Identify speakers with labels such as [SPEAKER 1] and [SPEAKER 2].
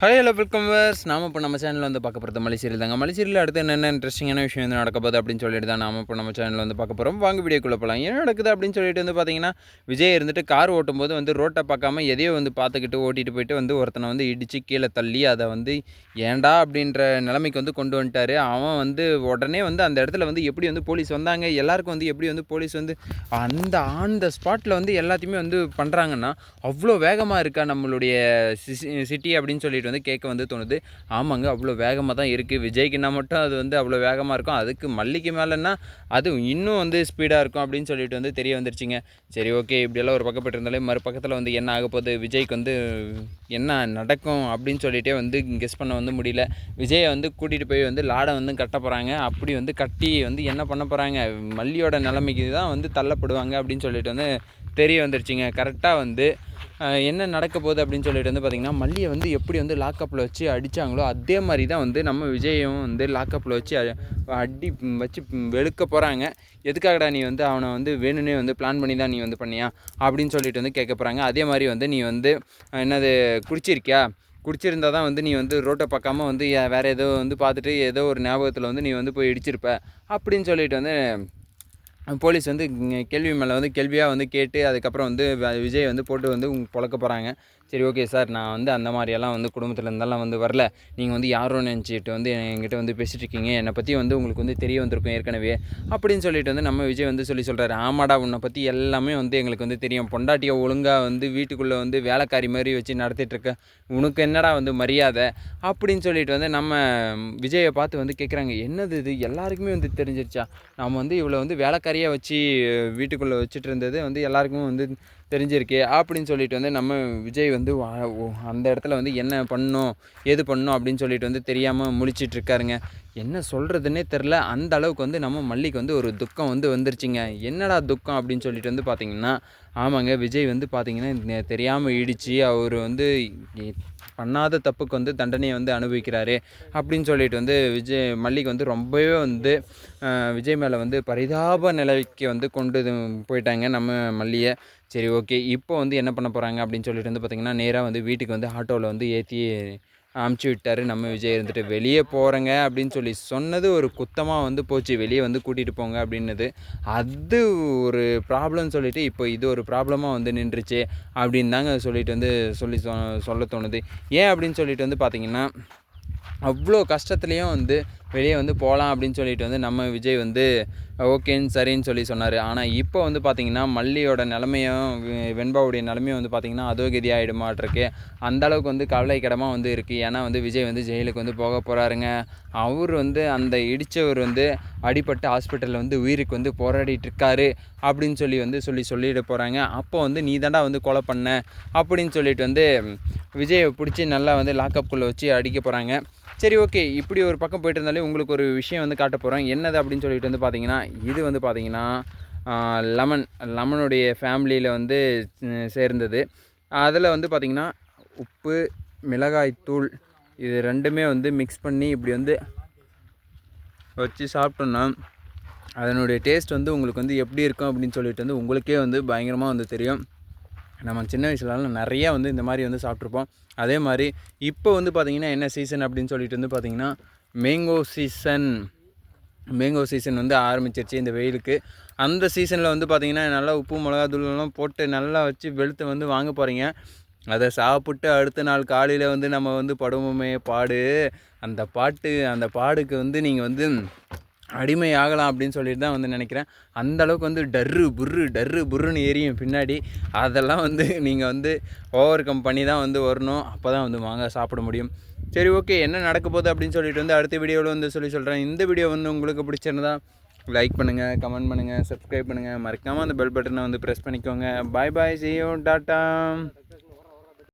[SPEAKER 1] Hello hello welcome verse நாம இப்போ நம்ம சேனலில் வந்து பார்க்க போகிறது மலைசீரியல் தாங்க. மலைசீரியல் அடுத்து என்னென்ன இன்ட்ரெஸ்டிங்கான விஷயம் வந்து நடக்க போகுது அப்படின்னு சொல்லிட்டு தான் நாம இப்போ நம்ம சேனலில் வந்து பார்க்க போகிறோம் வாங்க வீடியோக்குள்ளே போகலாம் என்ன நடக்குது அப்படின்னு சொல்லிட்டு வந்து பார்த்தீங்கன்னா விஜய் இருந்துட்டு கார் ஓட்டும்போது வந்து ரோட்டை பார்க்காம எதையோ வந்து பார்த்துக்கிட்டு ஓட்டிட்டு போயிட்டு வந்து ஒருத்தனை வந்து இடித்து கீழே தள்ளி அதை வந்து ஏன்டா அப்படின்ற நிலைமைக்கு வந்து கொண்டு வந்துட்டாரு. அவன் வந்து உடனே வந்து அந்த இடத்துல வந்து எப்படி வந்து போலீஸ் வந்தாங்க எல்லாருக்கும் வந்து எப்படி வந்து போலீஸ் வந்து அந்த ஆன் த ஸ்பாட்டில் வந்து எல்லாத்தையுமே வந்து பண்ணுறாங்கன்னா அவ்வளோ வேகமாக இருக்கா நம்மளுடைய சிட்டி அப்படின்னு சொல்லிட்டு வந்து கேட்க வந்து தோணுது. ஆமாங்க அவ்வளோ வேகமாக தான் இருக்குது விஜய்க்குன்னா மட்டும் அது வந்து அவ்வளோ வேகமாக இருக்கும். அதுக்கு மல்லிக்கு மேலேன்னா அது இன்னும் வந்து ஸ்பீடாக இருக்கும் அப்படின்னு சொல்லிட்டு வந்து தெரிய வந்துருச்சுங்க. சரி ஓகே இப்படியெல்லாம் ஒரு பக்கப்பட்டு இருந்தாலே மறுபக்கத்தில் வந்து என்ன ஆக போகுது? விஜய்க்கு வந்து என்ன நடக்கும் அப்படின்னு சொல்லிகிட்டே வந்து கெஸ் பண்ண வந்து முடியல. விஜயை வந்து கூட்டிகிட்டு போய் வந்து லாடை வந்து கட்ட போகிறாங்க அப்படி வந்து கட்டி வந்து என்ன பண்ண போகிறாங்க மல்லியோட நிலைமைக்கு தான் வந்து தள்ளப்படுவாங்க அப்படின்னு சொல்லிட்டு வந்து தெரிய வந்துருச்சுங்க. கரெக்டாக வந்து என்ன நடக்க போகுது அப்படின்னு சொல்லிட்டு வந்து பார்த்திங்கன்னா மல்லியை வந்து எப்படி வந்து லாக்கப்பில் வச்சு அடித்தாங்களோ அதே மாதிரி தான் வந்து நம்ம விஜயும் வந்து லாக்கப்பில் வச்சு அடி வச்சு வெளுக்க போகிறாங்க எதுக்காகடா நீ வந்து அவனை வந்து வேணும்னே வந்து பிளான் பண்ணி தான் நீ வந்து பண்ணியா? அப்படின்னு சொல்லிட்டு வந்து கேட்க போகிறாங்க அதே மாதிரி வந்து நீ வந்து என்னது குடிச்சிருக்கியா? குடிச்சிருந்தா தான் வந்து நீ வந்து ரோட்டை பார்க்காம வந்து வேறு ஏதோ வந்து பார்த்துட்டு ஏதோ ஒரு ஞாபகத்தில் வந்து நீ வந்து போய் இடிச்சிருப்ப. அப்படின்னு சொல்லிட்டு வந்து போலீஸ் வந்து கேள்வி மேலே வந்து கேள்வியாக வந்து கேட்டு அதுக்கப்புறம் வந்து விஜய் வந்து போட்டு வந்து உங்க பொழக்க போகிறாங்க சரி ஓகே சார் நான் வந்து அந்த மாதிரியெல்லாம் வந்து குடும்பத்துலேருந்தெல்லாம் வந்து வரல. நீங்கள் வந்து யாரும் நினச்சிட்டு வந்து என்கிட்ட வந்து பேசிட்டு இருக்கீங்க. என்னை பற்றி வந்து உங்களுக்கு வந்து தெரிய வந்திருக்கும் ஏற்கனவே. அப்படின்னு சொல்லிட்டு வந்து நம்ம விஜய் வந்து சொல்லி சொல்கிறாரு ஆமாடா உன்னை பற்றி எல்லாமே வந்து எங்களுக்கு வந்து தெரியும். பொண்டாட்டியை ஒழுங்காக வந்து வீட்டுக்குள்ளே வந்து வேலைக்காரி மாதிரி வச்சு நடத்திட்டுருக்க உனக்கு என்னடா வந்து மரியாதை? அப்படின்னு சொல்லிட்டு வந்து நம்ம விஜயை பார்த்து வந்து கேட்குறாங்க என்னது இது? எல்லாருக்குமே வந்து தெரிஞ்சிருச்சா? நம்ம வந்து இவ்வளோ வந்து வேலைக்காரி நிறைய வச்சு வீட்டுக்குள்ளே வச்சுட்டு இருந்தது வந்து எல்லாருக்குமே வந்து தெரிஞ்சிருக்கு. அப்படின்னு சொல்லிட்டு வந்து நம்ம விஜய் வந்து வா- அந்த இடத்துல வந்து என்ன பண்ணும் எது பண்ணும் அப்படின்னு சொல்லிட்டு வந்து தெரியாமல் முழிச்சிட்டு இருக்காருங்க. என்ன சொல்கிறதுனே தெரில அந்த அளவுக்கு வந்து நம்ம மல்லிக்கு வந்து ஒரு துக்கம் வந்து வந்துருச்சுங்க. என்னடா துக்கம் அப்படின்னு சொல்லிட்டு வந்து பார்த்தீங்கன்னா ஆமாங்க விஜய் வந்து பார்த்தீங்கன்னா தெரியாமல் இடித்து அவர் வந்து பண்ணாத தப்புக்கு வந்து தண்டனையை வந்து அனுபவிக்கிறாரு. அப்படின்னு சொல்லிட்டு வந்து விஜய் மல்லிக்கு வந்து ரொம்பவே வந்து விஜய் மேலே வந்து பரிதாப நிலைக்கு வந்து கொண்டு போயிட்டாங்க நம்ம மல்லியை. சரி ஓகே. இப்போ வந்து என்ன பண்ண போகிறாங்க அப்படின்னு சொல்லிட்டு வந்து பார்த்திங்கன்னா நேராக வந்து வீட்டுக்கு வந்து ஆட்டோவில் வந்து ஏற்றி அமுச்சு விட்டார். நம்ம விஜய் இருந்துட்டு வெளியே போகிறேங்க அப்படின்னு சொல்லி சொன்னது ஒரு குத்தமாக வந்து போச்சு. வெளியே வந்து கூட்டிகிட்டு போங்க அப்படின்னது. அது ஒரு ப்ராப்ளம்னு சொல்லிட்டு இப்போ இது ஒரு ப்ராப்ளமாக வந்து நின்றுச்சு அப்படின்னு தாங்க சொல்லிட்டு வந்து சொல்லி சொ சொல்ல தோணுது. ஏன் அப்படின்னு சொல்லிட்டு வந்து பார்த்திங்கன்னா அவ்வளோ கஷ்டத்துலேயும் வந்து வெளியே வந்து போகலாம் அப்படின்னு சொல்லிட்டு வந்து நம்ம விஜய் வந்து ஓகேன்னு சரின்னு சொல்லி சொன்னார். ஆனால் இப்போ வந்து பார்த்திங்கன்னா மல்லியோட நிலமையும் வெண்பாவுடைய நிலமையும் வந்து பார்த்திங்கன்னா அதோகதி ஆகிடுமாட்டிருக்கு அந்த அளவுக்கு வந்து கவலைக்கிடமாக வந்து இருக்குது ஏன்னா வந்து விஜய் வந்து ஜெயிலுக்கு வந்து போக போகிறாருங்க அவர் வந்து அந்த இடித்தவர் வந்து அடிபட்டு ஹாஸ்பிட்டலில் வந்து உயிருக்கு வந்து போராடிட்டு இருக்காரு அப்படின்னு சொல்லி வந்து சொல்லி சொல்லிட போகிறாங்க அப்போ வந்து நீ தாண்டா வந்து கொலை பண்ண? அப்படின்னு சொல்லிட்டு வந்து விஜயை பிடிச்சி நல்லா வந்து லாக்கப்புக்குள்ளே வச்சு அடிக்க போகிறாங்க சரி ஓகே. இப்படி ஒரு பக்கம் போயிட்டு இருந்தாலே உங்களுக்கு ஒரு விஷயம் வந்து காட்ட போகிறோம் என்னது அப்படின்னு சொல்லிட்டு வந்து பார்த்தீங்கன்னா இது வந்து பார்த்தீங்கன்னா லெமன் லெமனுடைய ஃபேமிலியில் வந்து சேர்ந்தது. அதில் வந்து பார்த்திங்கன்னா உப்பு மிளகாய்த்தூள் இது ரெண்டுமே வந்து மிக்ஸ் பண்ணி இப்படி வந்து வச்சு சாப்பிட்டோன்னா அதனுடைய டேஸ்ட் வந்து உங்களுக்கு வந்து எப்படி இருக்கும் அப்படின்னு சொல்லிட்டு வந்து உங்களுக்கே வந்து பயங்கரமாக வந்து தெரியும். நம்ம சின்ன வயசுலலாம் நிறையா வந்து இந்த மாதிரி வந்து சாப்பிட்ருப்போம். அதே மாதிரி இப்போ வந்து பார்த்திங்கன்னா என்ன சீசன் அப்படின்னு சொல்லிட்டு வந்து பார்த்திங்கன்னா மேங்கோ சீசன் மேங்கோ சீசன் வந்து ஆரம்பிச்சிருச்சு இந்த வெயிலுக்கு. அந்த சீசனில் வந்து பார்த்திங்கன்னா நல்லா உப்பு மிளகா தூள்லாம் போட்டு நல்லா வச்சு வெளுத்து வந்து வாங்க போகிறீங்க அதை சாப்பிட்டு அடுத்த நாள் காலையில் வந்து நம்ம வந்து படுவோமே பாடு. அந்த பாட்டு அந்த பாடுக்கு வந்து நீங்கள் வந்து அடிமை ஆகலாம் அப்படின்னு சொல்லிட்டு தான் வந்து நினைக்கிறேன். அந்த அளவுக்கு வந்து டர்ரு புர்ரு டர்ரு புர்ருன்னு ஏரியும் பின்னாடி. அதெல்லாம் வந்து நீங்கள் வந்து ஓவர் கம் பண்ணி தான் வந்து வரணும். அப்போ தான் வந்து வாங்க சாப்பிட முடியும். சரி ஓகே என்ன நடக்க போகுது அப்படின்னு சொல்லிட்டு வந்து அடுத்த வீடியோவில் வந்து சொல்லி சொல்கிறேன் இந்த வீடியோ வந்து உங்களுக்கு பிடிச்சிருந்தா லைக் பண்ணுங்கள் கமெண்ட் பண்ணுங்கள் சப்ஸ்கிரைப் பண்ணுங்கள் மறக்காமல் அந்த பெல் பட்டனை வந்து ப்ரெஸ் பண்ணிக்கோங்க. பாய் பாய் see டாட்டா